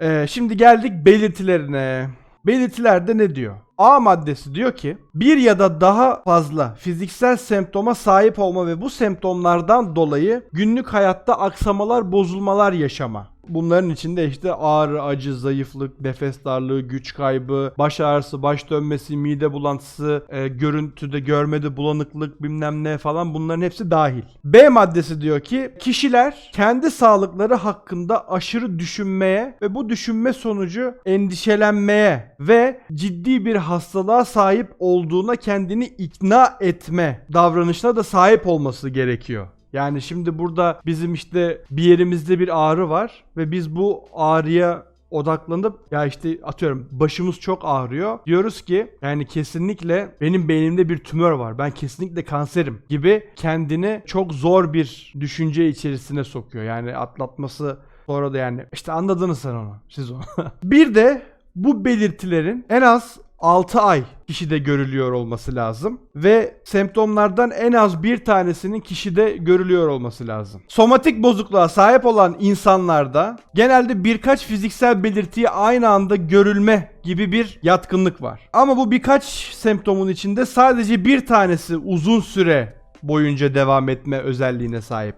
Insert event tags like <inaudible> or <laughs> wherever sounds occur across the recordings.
Ee, şimdi geldik belirtilerine. Belirtilerde ne diyor? A maddesi diyor ki bir ya da daha fazla fiziksel semptoma sahip olma ve bu semptomlardan dolayı günlük hayatta aksamalar, bozulmalar yaşama. Bunların içinde işte ağrı, acı, zayıflık, nefes darlığı, güç kaybı, baş ağrısı, baş dönmesi, mide bulantısı, e, görüntüde, görmede bulanıklık bilmem ne falan bunların hepsi dahil. B maddesi diyor ki kişiler kendi sağlıkları hakkında aşırı düşünmeye ve bu düşünme sonucu endişelenmeye ve ciddi bir hastalığa sahip olduğuna kendini ikna etme davranışına da sahip olması gerekiyor. Yani şimdi burada bizim işte bir yerimizde bir ağrı var ve biz bu ağrıya odaklanıp ya işte atıyorum başımız çok ağrıyor. Diyoruz ki yani kesinlikle benim beynimde bir tümör var. Ben kesinlikle kanserim gibi kendini çok zor bir düşünce içerisine sokuyor. Yani atlatması sonra da yani işte anladınız sen onu. Siz onu. <laughs> bir de bu belirtilerin en az 6 ay kişide görülüyor olması lazım ve semptomlardan en az bir tanesinin kişide görülüyor olması lazım. Somatik bozukluğa sahip olan insanlarda genelde birkaç fiziksel belirtiyi aynı anda görülme gibi bir yatkınlık var. Ama bu birkaç semptomun içinde sadece bir tanesi uzun süre boyunca devam etme özelliğine sahip.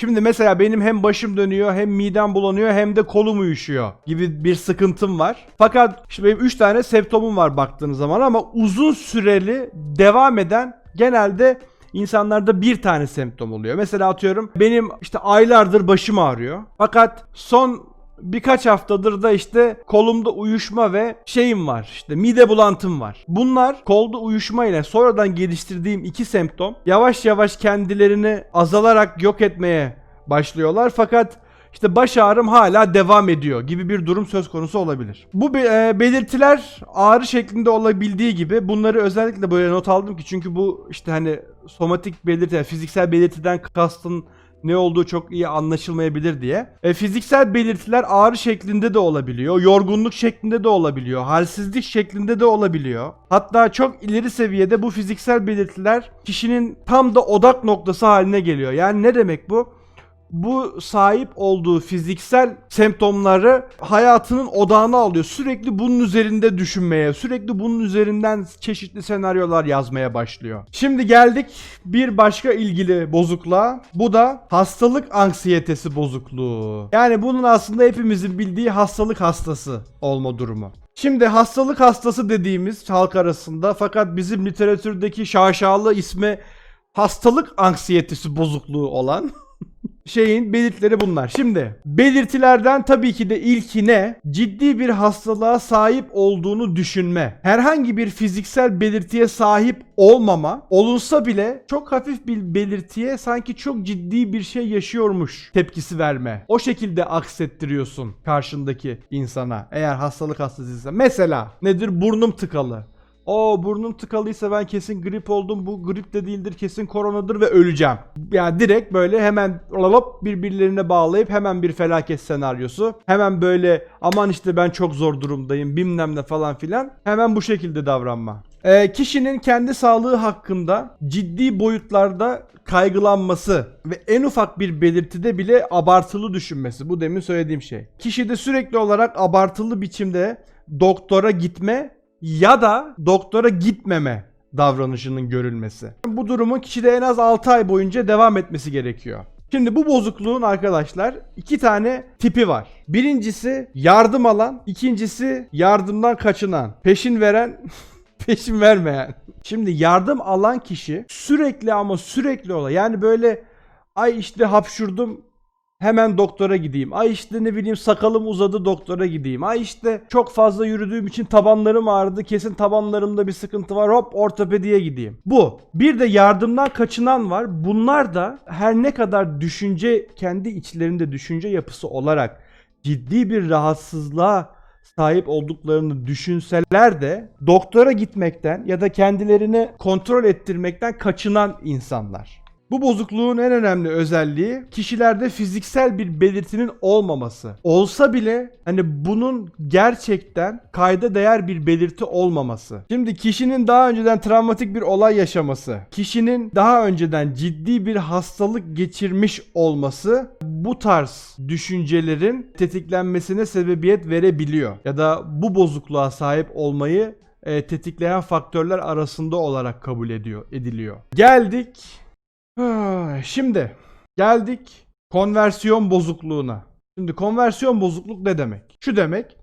Şimdi mesela benim hem başım dönüyor hem midem bulanıyor hem de kolum uyuşuyor gibi bir sıkıntım var. Fakat işte benim 3 tane semptomum var baktığınız zaman ama uzun süreli devam eden genelde insanlarda bir tane semptom oluyor. Mesela atıyorum benim işte aylardır başım ağrıyor. Fakat son birkaç haftadır da işte kolumda uyuşma ve şeyim var. işte mide bulantım var. Bunlar kolda uyuşma ile sonradan geliştirdiğim iki semptom yavaş yavaş kendilerini azalarak yok etmeye başlıyorlar. Fakat işte baş ağrım hala devam ediyor gibi bir durum söz konusu olabilir. Bu be- e, belirtiler ağrı şeklinde olabildiği gibi bunları özellikle böyle not aldım ki çünkü bu işte hani somatik belirti, fiziksel belirtiden kastın ne olduğu çok iyi anlaşılmayabilir diye. E, fiziksel belirtiler ağrı şeklinde de olabiliyor, yorgunluk şeklinde de olabiliyor, halsizlik şeklinde de olabiliyor. Hatta çok ileri seviyede bu fiziksel belirtiler kişinin tam da odak noktası haline geliyor. Yani ne demek bu? Bu sahip olduğu fiziksel semptomları hayatının odağına alıyor. Sürekli bunun üzerinde düşünmeye, sürekli bunun üzerinden çeşitli senaryolar yazmaya başlıyor. Şimdi geldik bir başka ilgili bozukluğa. Bu da hastalık anksiyetesi bozukluğu. Yani bunun aslında hepimizin bildiği hastalık hastası olma durumu. Şimdi hastalık hastası dediğimiz halk arasında fakat bizim literatürdeki şaşalı ismi hastalık anksiyetesi bozukluğu olan <laughs> şeyin belirtileri bunlar. Şimdi belirtilerden tabii ki de ilki ne? Ciddi bir hastalığa sahip olduğunu düşünme. Herhangi bir fiziksel belirtiye sahip olmama, olunsa bile çok hafif bir belirtiye sanki çok ciddi bir şey yaşıyormuş tepkisi verme. O şekilde aksettiriyorsun karşındaki insana. Eğer hastalık hastasıysa. Mesela nedir? Burnum tıkalı. O burnum tıkalıysa ben kesin grip oldum. Bu grip de değildir kesin koronadır ve öleceğim. Yani direkt böyle hemen lop birbirlerine bağlayıp hemen bir felaket senaryosu. Hemen böyle aman işte ben çok zor durumdayım bilmem ne falan filan. Hemen bu şekilde davranma. Ee, kişinin kendi sağlığı hakkında ciddi boyutlarda kaygılanması ve en ufak bir belirtide bile abartılı düşünmesi. Bu demin söylediğim şey. Kişide sürekli olarak abartılı biçimde doktora gitme ya da doktora gitmeme davranışının görülmesi. Bu durumun kişide en az 6 ay boyunca devam etmesi gerekiyor. Şimdi bu bozukluğun arkadaşlar iki tane tipi var. Birincisi yardım alan, ikincisi yardımdan kaçınan, peşin veren, <laughs> peşin vermeyen. Şimdi yardım alan kişi sürekli ama sürekli ola yani böyle ay işte hapşurdum Hemen doktora gideyim. Ay işte ne bileyim sakalım uzadı doktora gideyim. Ay işte çok fazla yürüdüğüm için tabanlarım ağrıdı. Kesin tabanlarımda bir sıkıntı var. Hop ortopediye gideyim. Bu. Bir de yardımdan kaçınan var. Bunlar da her ne kadar düşünce kendi içlerinde düşünce yapısı olarak ciddi bir rahatsızlığa sahip olduklarını düşünseler de doktora gitmekten ya da kendilerini kontrol ettirmekten kaçınan insanlar. Bu bozukluğun en önemli özelliği kişilerde fiziksel bir belirtinin olmaması. Olsa bile hani bunun gerçekten kayda değer bir belirti olmaması. Şimdi kişinin daha önceden travmatik bir olay yaşaması, kişinin daha önceden ciddi bir hastalık geçirmiş olması bu tarz düşüncelerin tetiklenmesine sebebiyet verebiliyor. Ya da bu bozukluğa sahip olmayı e, tetikleyen faktörler arasında olarak kabul ediyor ediliyor. Geldik. Şimdi geldik konversiyon bozukluğuna. Şimdi konversiyon bozukluk ne demek? Şu demek.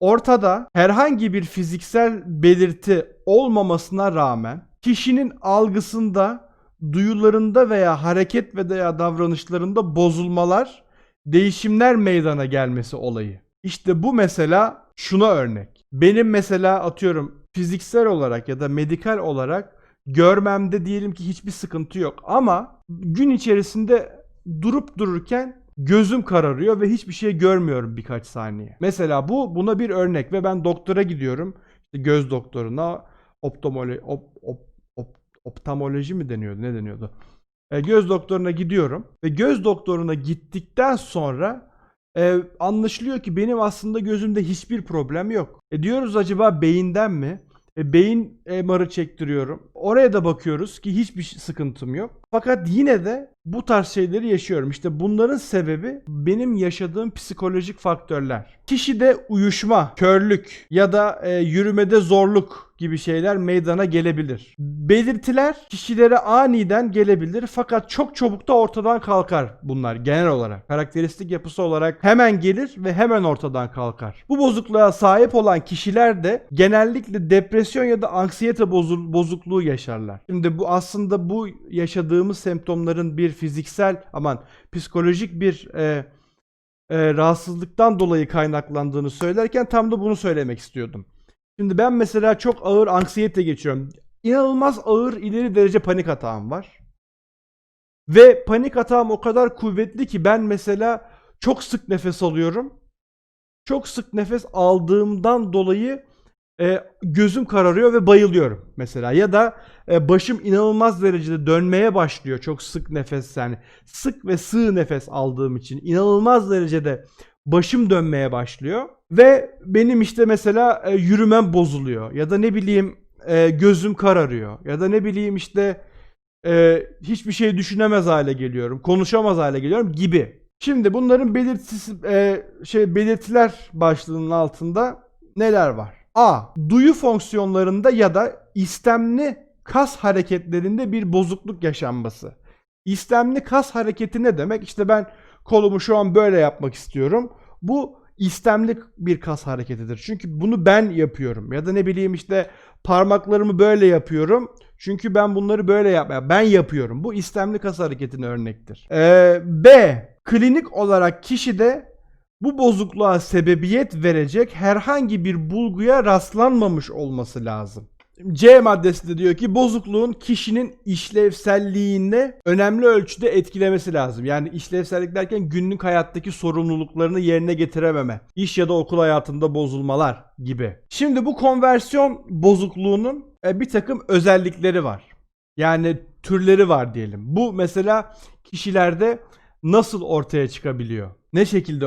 Ortada herhangi bir fiziksel belirti olmamasına rağmen kişinin algısında, duyularında veya hareket ve veya davranışlarında bozulmalar, değişimler meydana gelmesi olayı. İşte bu mesela şuna örnek. Benim mesela atıyorum fiziksel olarak ya da medikal olarak görmemde diyelim ki hiçbir sıkıntı yok ama gün içerisinde durup dururken gözüm kararıyor ve hiçbir şey görmüyorum birkaç saniye. Mesela bu buna bir örnek ve ben doktora gidiyorum. İşte göz doktoruna optomolo op, op, op, optamoloji mi deniyordu? Ne deniyordu? E, göz doktoruna gidiyorum ve göz doktoruna gittikten sonra e, anlaşılıyor ki benim aslında gözümde hiçbir problem yok. E diyoruz acaba beyinden mi? E, beyin MR'ı çektiriyorum. Oraya da bakıyoruz ki hiçbir sıkıntım yok. Fakat yine de bu tarz şeyleri yaşıyorum. İşte bunların sebebi benim yaşadığım psikolojik faktörler. Kişide uyuşma, körlük ya da e, yürümede zorluk gibi şeyler meydana gelebilir. Belirtiler kişilere aniden gelebilir fakat çok çabuk da ortadan kalkar bunlar genel olarak. Karakteristik yapısı olarak hemen gelir ve hemen ortadan kalkar. Bu bozukluğa sahip olan kişiler de genellikle depresyon ya da anksiyete bozu- bozukluğu yaşarlar. Şimdi bu aslında bu yaşadığımız semptomların bir fiziksel aman psikolojik bir e, e, rahatsızlıktan dolayı kaynaklandığını söylerken tam da bunu söylemek istiyordum. Şimdi ben mesela çok ağır anksiyete geçiyorum. İnanılmaz ağır ileri derece panik atağım var. Ve panik atağım o kadar kuvvetli ki ben mesela çok sık nefes alıyorum. Çok sık nefes aldığımdan dolayı e, gözüm kararıyor ve bayılıyorum mesela. Ya da e, başım inanılmaz derecede dönmeye başlıyor çok sık nefes yani sık ve sığ nefes aldığım için inanılmaz derecede başım dönmeye başlıyor ve benim işte mesela e, yürümem bozuluyor ya da ne bileyim e, gözüm kararıyor ya da ne bileyim işte e, hiçbir şey düşünemez hale geliyorum, konuşamaz hale geliyorum gibi. Şimdi bunların belirtisi e, şey belirtiler başlığının altında neler var? A. Duyu fonksiyonlarında ya da istemli kas hareketlerinde bir bozukluk yaşanması. İstemli kas hareketi ne demek? İşte ben kolumu şu an böyle yapmak istiyorum. Bu istemli bir kas hareketidir. Çünkü bunu ben yapıyorum. Ya da ne bileyim işte parmaklarımı böyle yapıyorum. Çünkü ben bunları böyle yapmaya ben yapıyorum. Bu istemli kas hareketine örnektir. Ee, B. Klinik olarak kişide bu bozukluğa sebebiyet verecek herhangi bir bulguya rastlanmamış olması lazım. C maddesi de diyor ki bozukluğun kişinin işlevselliğinde önemli ölçüde etkilemesi lazım. Yani işlevsellik derken günlük hayattaki sorumluluklarını yerine getirememe, iş ya da okul hayatında bozulmalar gibi. Şimdi bu konversiyon bozukluğunun e, bir takım özellikleri var. Yani türleri var diyelim. Bu mesela kişilerde nasıl ortaya çıkabiliyor? Ne şekilde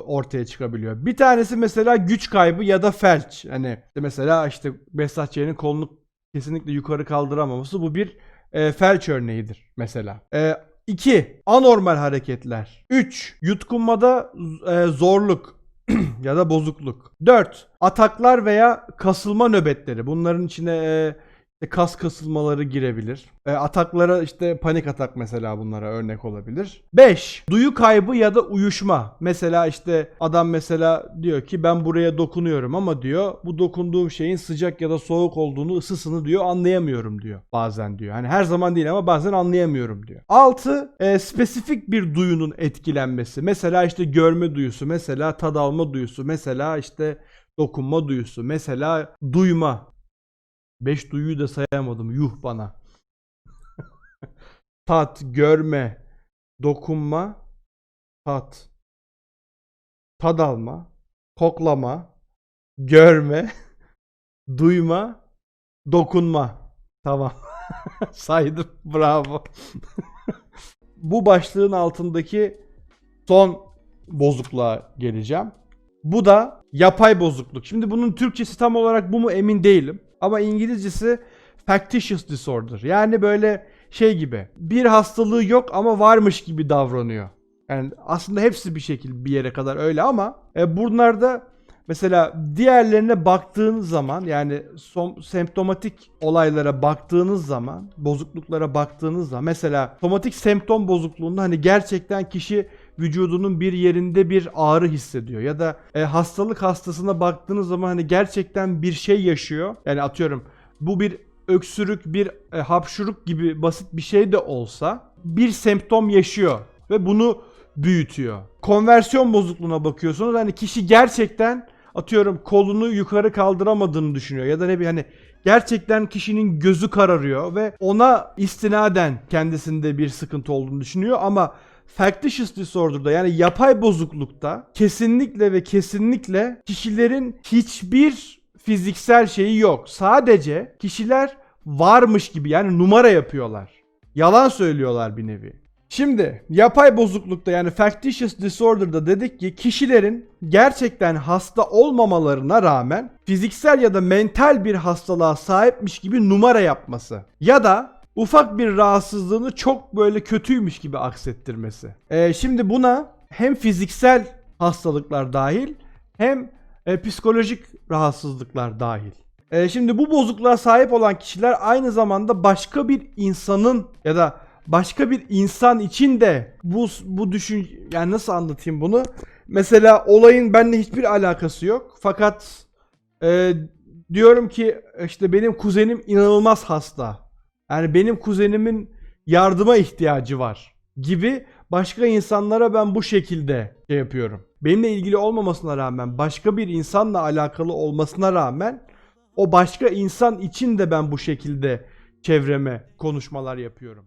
ortaya çıkabiliyor. Bir tanesi mesela güç kaybı ya da felç. Hani mesela işte Behzat Ç'nin kolunu kesinlikle yukarı kaldıramaması bu bir e, felç örneğidir mesela. E, 2. Anormal hareketler. 3. Yutkunmada e, zorluk <clears throat> ya da bozukluk. 4. Ataklar veya kasılma nöbetleri. Bunların içine e, işte kas kasılmaları girebilir. E, ataklara işte panik atak mesela bunlara örnek olabilir. 5. Duyu kaybı ya da uyuşma. Mesela işte adam mesela diyor ki ben buraya dokunuyorum ama diyor bu dokunduğum şeyin sıcak ya da soğuk olduğunu ısısını diyor anlayamıyorum diyor. Bazen diyor. Hani her zaman değil ama bazen anlayamıyorum diyor. 6. E, spesifik bir duyunun etkilenmesi. Mesela işte görme duyusu, mesela tad alma duyusu, mesela işte dokunma duyusu, mesela duyma. 5 duyuyu da sayamadım. Yuh bana. <laughs> tat, görme, dokunma, tat, tad alma, koklama, görme, <laughs> duyma, dokunma. Tamam. <laughs> Saydım. Bravo. bu başlığın altındaki son bozukluğa geleceğim. Bu da yapay bozukluk. Şimdi bunun Türkçesi tam olarak bu mu emin değilim. Ama İngilizcesi factitious disorder. Yani böyle şey gibi. Bir hastalığı yok ama varmış gibi davranıyor. Yani aslında hepsi bir şekilde bir yere kadar öyle ama e, bunlarda mesela diğerlerine baktığınız zaman yani som- semptomatik olaylara baktığınız zaman, bozukluklara baktığınız zaman mesela somatik semptom bozukluğunda hani gerçekten kişi vücudunun bir yerinde bir ağrı hissediyor ya da e, hastalık hastasına baktığınız zaman hani gerçekten bir şey yaşıyor. Yani atıyorum bu bir öksürük, bir e, hapşuruk gibi basit bir şey de olsa bir semptom yaşıyor ve bunu büyütüyor. Konversiyon bozukluğuna bakıyorsunuz hani kişi gerçekten atıyorum kolunu yukarı kaldıramadığını düşünüyor ya da ne bir hani gerçekten kişinin gözü kararıyor ve ona istinaden kendisinde bir sıkıntı olduğunu düşünüyor ama factitious disorder'da yani yapay bozuklukta kesinlikle ve kesinlikle kişilerin hiçbir fiziksel şeyi yok. Sadece kişiler varmış gibi yani numara yapıyorlar. Yalan söylüyorlar bir nevi. Şimdi yapay bozuklukta yani factitious disorder'da dedik ki kişilerin gerçekten hasta olmamalarına rağmen fiziksel ya da mental bir hastalığa sahipmiş gibi numara yapması ya da ufak bir rahatsızlığını çok böyle kötüymüş gibi aksettirmesi. Ee, şimdi buna hem fiziksel hastalıklar dahil hem e, psikolojik rahatsızlıklar dahil. E, şimdi bu bozukluğa sahip olan kişiler aynı zamanda başka bir insanın ya da başka bir insan için de bu bu düşün yani nasıl anlatayım bunu? Mesela olayın benimle hiçbir alakası yok. Fakat e, diyorum ki işte benim kuzenim inanılmaz hasta. Yani benim kuzenimin yardıma ihtiyacı var gibi başka insanlara ben bu şekilde şey yapıyorum. Benimle ilgili olmamasına rağmen başka bir insanla alakalı olmasına rağmen o başka insan için de ben bu şekilde çevreme konuşmalar yapıyorum.